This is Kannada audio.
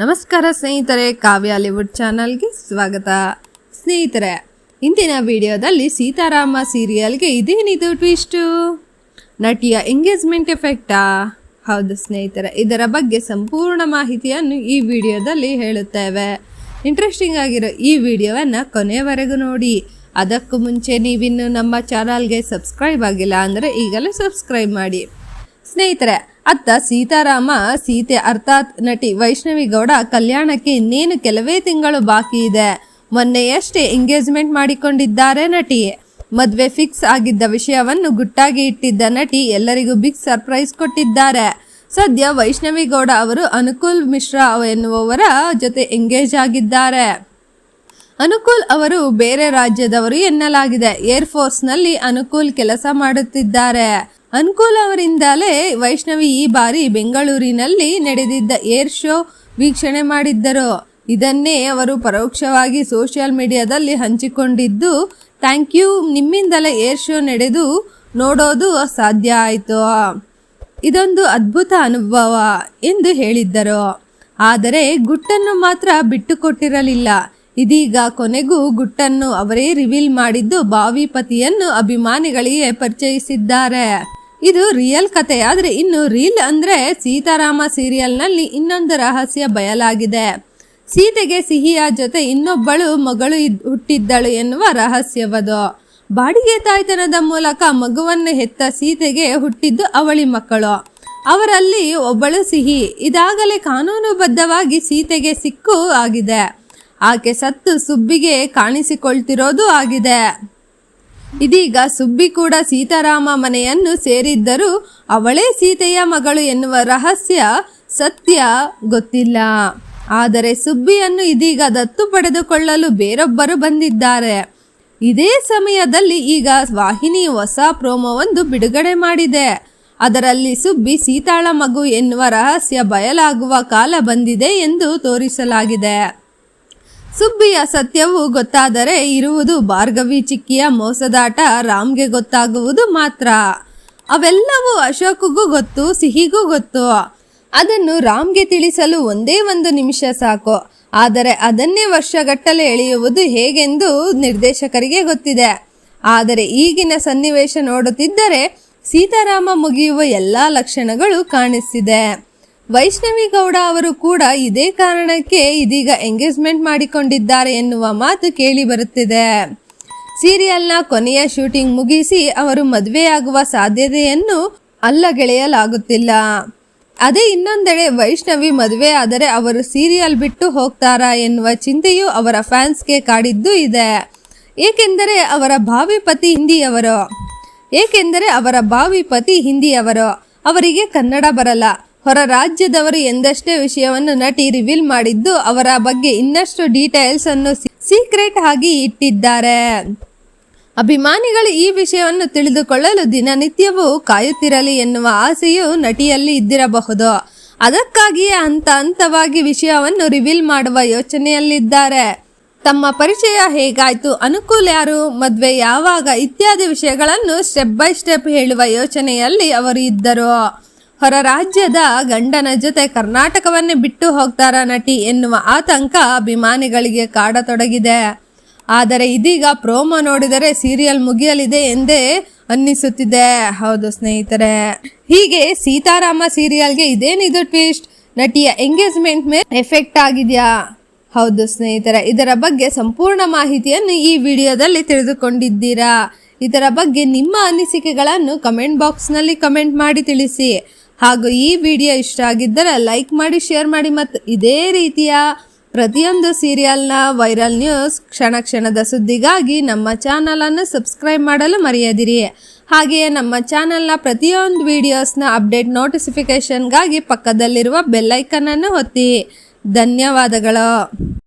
ನಮಸ್ಕಾರ ಸ್ನೇಹಿತರೆ, ಕಾವ್ಯ ಹಾಲಿವುಡ್ ಚಾನಲ್ಗೆ ಸ್ವಾಗತ. ಸ್ನೇಹಿತರೆ, ಇಂದಿನ ವಿಡಿಯೋದಲ್ಲಿ ಸೀತಾರಾಮ ಸೀರಿಯಲ್ಗೆ ಇದೇನಿದು ಟ್ವಿಸ್ಟು ನಟಿಯ ಎಂಗೇಜ್ಮೆಂಟ್ ಎಫೆಕ್ಟಾ ಹೌದು ಸ್ನೇಹಿತರೆ, ಇದರ ಬಗ್ಗೆ ಸಂಪೂರ್ಣ ಮಾಹಿತಿಯನ್ನು ಈ ವಿಡಿಯೋದಲ್ಲಿ ಹೇಳುತ್ತೇವೆ. ಇಂಟ್ರೆಸ್ಟಿಂಗ್ ಆಗಿರೋ ಈ ವಿಡಿಯೋವನ್ನು ಕೊನೆಯವರೆಗೂ ನೋಡಿ. ಅದಕ್ಕೂ ಮುಂಚೆ ನೀವಿನ್ನು ನಮ್ಮ ಚಾನಲ್ಗೆ ಸಬ್ಸ್ಕ್ರೈಬ್ ಆಗಿಲ್ಲ ಅಂದರೆ ಈಗಲೇ ಸಬ್ಸ್ಕ್ರೈಬ್ ಮಾಡಿ. ಸ್ನೇಹಿತರೆ ಅತ್ತ ಸೀತಾರಾಮ ಸೀತೆ ಅರ್ಥಾತ್ ನಟಿ ವೈಷ್ಣವಿ ಗೌಡ ಕಲ್ಯಾಣಕ್ಕೆ ಇನ್ನೇನು ಕೆಲವೇ ತಿಂಗಳು ಬಾಕಿ ಇದೆ. ಮೊನ್ನೆಯಷ್ಟೇ ಎಂಗೇಜ್ಮೆಂಟ್ ಮಾಡಿಕೊಂಡಿದ್ದಾರೆ ನಟಿ. ಮದುವೆ ಫಿಕ್ಸ್ ಆಗಿದ್ದ ವಿಷಯವನ್ನು ಗುಟ್ಟಾಗಿ ಇಟ್ಟಿದ್ದ ನಟಿ ಎಲ್ಲರಿಗೂ ಬಿಗ್ ಸರ್ಪ್ರೈಸ್ ಕೊಟ್ಟಿದ್ದಾರೆ. ಸದ್ಯ ವೈಷ್ಣವಿ ಗೌಡ ಅವರು ಅನುಕೂಲ್ ಮಿಶ್ರಾ ಎನ್ನುವವರ ಜೊತೆ ಎಂಗೇಜ್ ಆಗಿದ್ದಾರೆ. ಅನುಕೂಲ್ ಅವರು ಬೇರೆ ರಾಜ್ಯದವರು ಎನ್ನಲಾಗಿದೆ. ಏರ್ ಫೋರ್ಸ್ನಲ್ಲಿ ಅನುಕೂಲ್ ಕೆಲಸ ಮಾಡುತ್ತಿದ್ದಾರೆ. ಅನುಕೂಲ್ ಅವರಿಂದಲೇ ವೈಷ್ಣವಿ ಈ ಬಾರಿ ಬೆಂಗಳೂರಿನಲ್ಲಿ ನಡೆದಿದ್ದ ಏರ್ ಶೋ ವೀಕ್ಷಣೆ ಮಾಡಿದ್ದರು. ಇದನ್ನೇ ಅವರು ಪರೋಕ್ಷವಾಗಿ ಸೋಷಿಯಲ್ ಮೀಡಿಯಾದಲ್ಲಿ ಹಂಚಿಕೊಂಡಿದ್ದು, ಥ್ಯಾಂಕ್ ಯು, ನಿಮ್ಮಿಂದಲೇ ಏರ್ ಶೋ ನಡೆದು ನೋಡೋದು ಸಾಧ್ಯ ಆಯಿತು. ಇದೊಂದು ಅದ್ಭುತ ಅನುಭವ ಎಂದು ಹೇಳಿದ್ದರು. ಆದರೆ ಗುಟ್ಟನ್ನು ಮಾತ್ರ ಬಿಟ್ಟುಕೊಟ್ಟಿರಲಿಲ್ಲ. ಇದೀಗ ಕೊನೆಗೂ ಗುಟ್ಟನ್ನು ಅವರೇ ರಿವೀಲ್ ಮಾಡಿದ್ದು ಬಾವಿ ಪತಿಯನ್ನು ಅಭಿಮಾನಿಗಳಿಗೆ ಪರಿಚಯಿಸಿದ್ದಾರೆ. ಇದು ರಿಯಲ್ ಕತೆ. ಆದರೆ ಇನ್ನು ರೀಲ್ ಅಂದ್ರೆ ಸೀತಾರಾಮ ಸೀರಿಯಲ್ನಲ್ಲಿ ಇನ್ನೊಂದು ರಹಸ್ಯ ಬಯಲಾಗಿದೆ. ಸೀತೆಗೆ ಸಿಹಿಯ ಜೊತೆ ಇನ್ನೊಬ್ಬಳು ಮಗಳು ಹುಟ್ಟಿದ್ದಳು ಎನ್ನುವ ರಹಸ್ಯವದು. ಬಾಡಿಗೆ ತಾಯ್ತನದ ಮೂಲಕ ಮಗುವನ್ನು ಹೆತ್ತ ಸೀತೆಗೆ ಹುಟ್ಟಿದ್ದು ಅವಳಿ ಮಕ್ಕಳು. ಅವರಲ್ಲಿ ಒಬ್ಬಳು ಸಿಹಿ. ಇದಾಗಲೇ ಕಾನೂನುಬದ್ಧವಾಗಿ ಸೀತೆಗೆ ಸಿಕ್ಕು ಆಗಿದೆ. ಆಕೆ ಸತ್ತು ಸುಬ್ಬಿಗೆ ಕಾಣಿಸಿಕೊಳ್ತಿರೋದು ಆಗಿದೆ. ಇದೀಗ ಸುಬ್ಬಿ ಕೂಡ ಸೀತಾರಾಮ ಮನೆಯನ್ನು ಸೇರಿದ್ದರೂ ಅವಳೇ ಸೀತೆಯ ಮಗಳು ಎನ್ನುವ ರಹಸ್ಯ ಸತ್ಯ ಗೊತ್ತಿಲ್ಲ. ಆದರೆ ಸುಬ್ಬಿಯನ್ನು ಇದೀಗ ದತ್ತು ಪಡೆದುಕೊಳ್ಳಲು ಬೇರೊಬ್ಬರು ಬಂದಿದ್ದಾರೆ. ಇದೇ ಸಮಯದಲ್ಲಿ ಈಗ ವಾಹಿನಿ ಹೊಸ ಪ್ರೋಮೋವೊಂದು ಬಿಡುಗಡೆ ಮಾಡಿದೆ. ಅದರಲ್ಲಿ ಸುಬ್ಬಿ ಸೀತಾಳ ಮಗು ಎನ್ನುವ ರಹಸ್ಯ ಬಯಲಾಗುವ ಕಾಲ ಬಂದಿದೆ ಎಂದು ತೋರಿಸಲಾಗಿದೆ. ಸುಬ್ಬಿಯ ಸತ್ಯವು ಗೊತ್ತಾದರೆ ಇರುವುದು ಭಾರ್ಗವಿ ಚಿಕ್ಕಿಯ ಮೋಸದಾಟ, ರಾಮ್ಗೆ ಗೊತ್ತಾಗುವುದು ಮಾತ್ರ. ಅವೆಲ್ಲವೂ ಅಶೋಕ್ಗೂ ಗೊತ್ತು, ಸಿಹಿಗೂ ಗೊತ್ತು. ಅದನ್ನು ರಾಮ್ಗೆ ತಿಳಿಸಲು ಒಂದೇ ಒಂದು ನಿಮಿಷ ಸಾಕು. ಆದರೆ ಅದನ್ನೇ ವರ್ಷಗಟ್ಟಲೆ ಎಳೆಯುವುದು ಹೇಗೆಂದು ನಿರ್ದೇಶಕರಿಗೆ ಗೊತ್ತಿದೆ. ಆದರೆ ಈಗಿನ ಸನ್ನಿವೇಶ ನೋಡುತ್ತಿದ್ದರೆ ಸೀತಾರಾಮ ಮುಗಿಯುವ ಎಲ್ಲ ಲಕ್ಷಣಗಳು ಕಾಣಿಸ್ತಿದೆ. ವೈಷ್ಣವಿ ಗೌಡ ಅವರು ಕೂಡ ಇದೇ ಕಾರಣಕ್ಕೆ ಇದೀಗ ಎಂಗೇಜ್ಮೆಂಟ್ ಮಾಡಿಕೊಂಡಿದ್ದಾರೆ ಎನ್ನುವ ಮಾತು ಕೇಳಿ ಬರುತ್ತಿದೆ. ಸೀರಿಯಲ್ನ ಕೊನೆಯ ಶೂಟಿಂಗ್ ಮುಗಿಸಿ ಅವರು ಮದುವೆಯಾಗುವ ಸಾಧ್ಯತೆಯನ್ನು ಅಲ್ಲಗೆಳೆಯಲಾಗುತ್ತಿಲ್ಲ ಅದೇ ಇನ್ನೊಂದೆಡೆ ವೈಷ್ಣವಿ ಮದುವೆ ಆದರೆ ಅವರು ಸೀರಿಯಲ್ ಬಿಟ್ಟು ಹೋಗ್ತಾರಾ ಎನ್ನುವ ಚಿಂತೆಯು ಅವರ ಫ್ಯಾನ್ಸ್ಗೆ ಕಾಡಿದ್ದು ಇದೆ. ಏಕೆಂದರೆ ಅವರ ಭಾವಿ ಪತಿ ಹಿಂದಿಯವರು. ಏಕೆಂದರೆ ಅವರ ಭಾವಿ ಪತಿ ಹಿಂದಿಯವರು. ಅವರಿಗೆ ಕನ್ನಡ ಬರಲ್ಲ. ಹೊರ ರಾಜ್ಯದವರು ಎಂದಷ್ಟೇ ವಿಷಯವನ್ನು ನಟಿ ರಿವೀಲ್ ಮಾಡಿದ್ದು, ಅವರ ಬಗ್ಗೆ ಇನ್ನಷ್ಟು ಡೀಟೇಲ್ಸ್ ಅನ್ನು ಸೀಕ್ರೆಟ್ ಆಗಿ ಇಟ್ಟಿದ್ದಾರೆ. ಅಭಿಮಾನಿಗಳು ಈ ವಿಷಯವನ್ನು ತಿಳಿದುಕೊಳ್ಳಲು ದಿನನಿತ್ಯವೂ ಕಾಯುತ್ತಿರಲಿ ಎನ್ನುವ ಆಸೆಯು ನಟಿಯಲ್ಲಿ ಇದ್ದಿರಬಹುದು. ಅದಕ್ಕಾಗಿಯೇ ಹಂತ ಹಂತವಾಗಿ ವಿಷಯವನ್ನು ರಿವೀಲ್ ಮಾಡುವ ಯೋಚನೆಯಲ್ಲಿದ್ದಾರೆ. ತಮ್ಮ ಪರಿಚಯ ಹೇಗಾಯಿತು, ಅನುಕೂಲ ಯಾರು, ಮದುವೆ ಯಾವಾಗ ಇತ್ಯಾದಿ ವಿಷಯಗಳನ್ನು ಸ್ಟೆಪ್ ಬೈ ಸ್ಟೆಪ್ ಹೇಳುವ ಯೋಚನೆಯಲ್ಲಿ ಅವರು ಇದ್ದರು. ಹೊರ ರಾಜ್ಯದ ಗಂಡನ ಜೊತೆ ಕರ್ನಾಟಕವನ್ನೇ ಬಿಟ್ಟು ಹೋಗ್ತಾರ ನಟಿ ಎನ್ನುವ ಆತಂಕ ಅಭಿಮಾನಿಗಳಿಗೆ ಕಾಡತೊಡಗಿದೆ. ಆದರೆ ಇದೀಗ ಪ್ರೋಮೋ ನೋಡಿದರೆ ಸೀರಿಯಲ್ ಮುಗಿಯಲಿದೆ ಎಂದೇ ಅನ್ನಿಸುತ್ತಿದೆ. ಹೌದು ಸ್ನೇಹಿತರೆ. ಹೀಗೆ ಸೀತಾರಾಮ ಸೀರಿಯಲ್ಗೆ ಇದೇನಿದು ಟ್ವಿಸ್ಟ್? ನಟಿಯ ಎಂಗೇಜ್ಮೆಂಟ್ ಮೇಲೆ ಎಫೆಕ್ಟ್ ಆಗಿದೆಯಾ? ಹೌದು ಸ್ನೇಹಿತರೆ, ಇದರ ಬಗ್ಗೆ ಸಂಪೂರ್ಣ ಮಾಹಿತಿಯನ್ನು ಈ ವಿಡಿಯೋದಲ್ಲಿ ತಿಳಿದುಕೊಂಡಿದ್ದೀರಾ. ಇದರ ಬಗ್ಗೆ ನಿಮ್ಮ ಅನಿಸಿಕೆಗಳನ್ನು ಕಮೆಂಟ್ ಬಾಕ್ಸ್ನಲ್ಲಿ ಕಮೆಂಟ್ ಮಾಡಿ ತಿಳಿಸಿ. ಹಾಗೂ ಈ ವಿಡಿಯೋ ಇಷ್ಟ ಆಗಿದ್ದರೆ ಲೈಕ್ ಮಾಡಿ, ಶೇರ್ ಮಾಡಿ ಮತ್ತು ಇದೇ ರೀತಿಯ ಪ್ರತಿಯೊಂದು ಸೀರಿಯಲ್ನ ವೈರಲ್ ನ್ಯೂಸ್ ಕ್ಷಣ ಕ್ಷಣದ ಸುದ್ದಿಗಾಗಿ ನಮ್ಮ ಚಾನಲನ್ನು ಸಬ್ಸ್ಕ್ರೈಬ್ ಮಾಡಲು ಮರೆಯದಿರಿ. ಹಾಗೆಯೇ ನಮ್ಮ ಚಾನಲ್ನ ಪ್ರತಿಯೊಂದು ವಿಡಿಯೋಸ್ನ ಅಪ್ಡೇಟ್ ನೋಟಿಫಿಕೇಷನ್ಗಾಗಿ ಪಕ್ಕದಲ್ಲಿರುವ ಬೆಲ್ಲೈಕನನ್ನು ಒತ್ತಿ. ಧನ್ಯವಾದಗಳು.